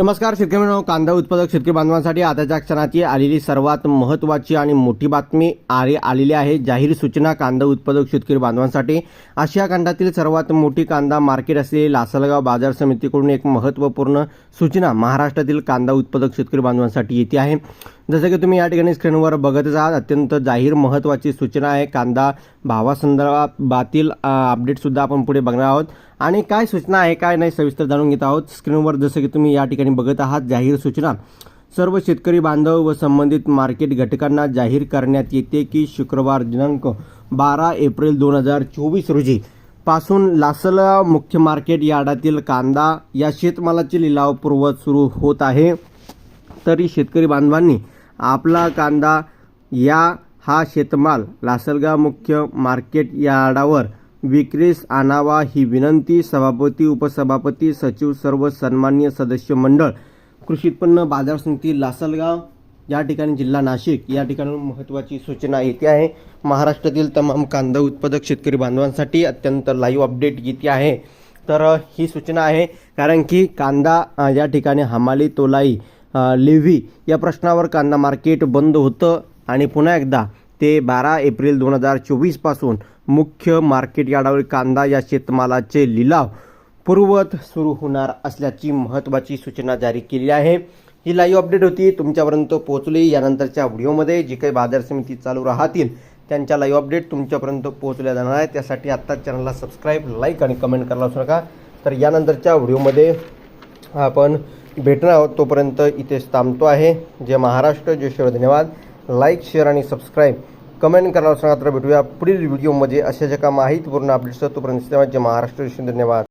नमस्कार शेतकरी मित्रांनो. कांदा उत्पादक शेतकरी बांधवांसाठी आताच्या क्षणाची आलेली सर्वात महत्त्वाची आणि मोठी बातमी आरे आलेली आहे. जाहीर सूचना कांदा उत्पादक शेतकरी बांधवांसाठी. आशिया खंडातील सर्वात मोठी कांदा मार्केट असलेली लासलगाव बाजार समितीकडून एक महत्त्वपूर्ण सूचना महाराष्ट्रातील कांदा उत्पादक शेतकरी बांधवांसाठी येते आहे. जसं की तुम्ही या ठिकाणी स्क्रीनवर बघतच आहात अत्यंत जाहीर महत्त्वाची सूचना आहे. कांदा भावासंदर्भातील अपडेटसुद्धा आपण पुढे बघणार आहोत. आणि काय सूचना आहे काय नाही सविस्तर जाणून घेत आहोत. स्क्रीनवर जसं की तुम्ही या ठिकाणी बघत आहात जाहीर सूचना. सर्व शेतकरी बांधव व संबंधित मार्केट घटकांना जाहीर करण्यात येते की शुक्रवार दिनांक बारा एप्रिल दोन हजार चोवीस रोजी पासून लासला मुख्य मार्केट यार्डातील कांदा या शेतमालाचे लिलाव पूर्वत सुरू होत आहे. तरी शेतकरी बांधवांनी आपला कांदा या हा शेतमाल लासलगाव मुख्य मार्केट यार्डावर विक्रीस आणावा ही विनंती. सभापती उपसभापती सचिव सर्व सन्मान्य सदस्य मंडळ कृषी उत्पन्न बाजार समिती लासलगाव या ठिकाणी जिल्हा नाशिक या ठिकाणी महत्त्वाची सूचना येते आहे. महाराष्ट्रातील तमाम कांदा उत्पादक शेतकरी बांधवांसाठी अत्यंत लाईव्ह अपडेट येते आहे. तर ही सूचना आहे कारण की कांदा या ठिकाणी हमाली तोलाई लेव्ही या प्रश्नावर कांदा मार्केट बंद होतं आणि पुन्हा एकदा ते बारा एप्रिल दोन हजार चोवीसपासून मुख्य मार्केट यार्डावर कांदा या शेतमालाचे लिलाव पूर्वत सुरू होणार असल्याची महत्त्वाची सूचना जारी केली आहे. ही लाईव्ह अपडेट होती. तुमच्यापर्यंत पोहोचली. यानंतरच्या व्हिडिओमध्ये जी काही बाजार समिती चालू राहतील त्यांच्या लाईव्ह अपडेट तुमच्यापर्यंत पोहोचल्या जाणार आहे त्यासाठी आत्ताच चॅनलला सबस्क्राईब लाईक आणि कमेंट करायला विसरू नका. तर यानंतरच्या व्हिडिओमध्ये आपण भेटणार आहोत तोपर्यंत इथेच थांबतो आहे. जय महाराष्ट्र जय शिव धन्यवाद. लाईक शेअर आणि सबस्क्राईब कमेंट करायला सांगा तर भेटूया पुढील व्हिडिओमध्ये अशा ज्या का माहितीपूर्ण अपडेट्स तोपर्यंत जय महाराष्ट्र जय धन्यवाद.